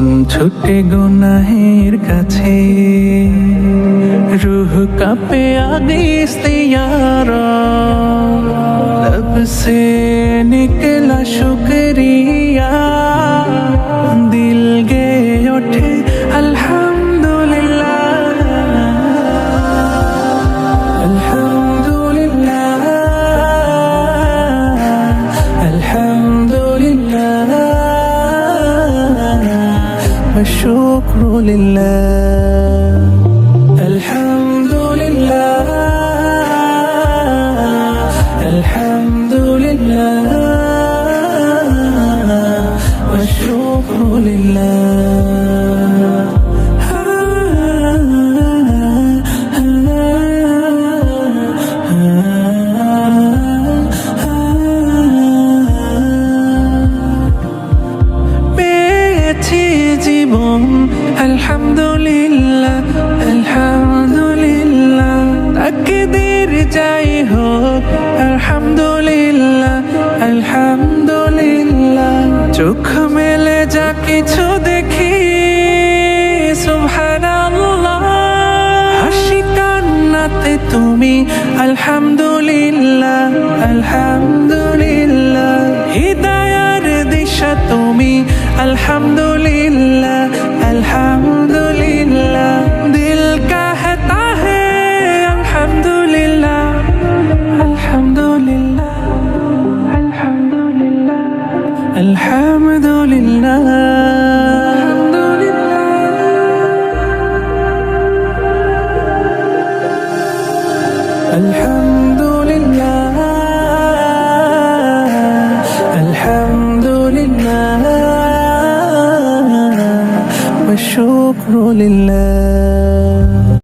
মন ছুটে গুনাহের কাছে রুহ কাপে আগে ইস্তিয়ারা लब से निकला शुक्रिया والشكر لله. الحمد لله. الحمد لله. والشكر لله. জীবন আলহামদুলিল্লাহ আলহামদুলিল্লাহ তাকদীর যাই হোক আলহামদুলিল্লাহ আলহামদুলিল্লাহ চোখ মেলে যা কিছু দেখি, সুবহানাল্লাহ। হাসি কান্নাতে তুমি, আলহামদুলিল্লাহ আলহামদুলিল্লাহ। হৃদয়ার দিশা তুমি, আলহামদুলিল্লাহ। الحمد لله. الحمد لله. الحمد لله. الحمد لله والشكر لله.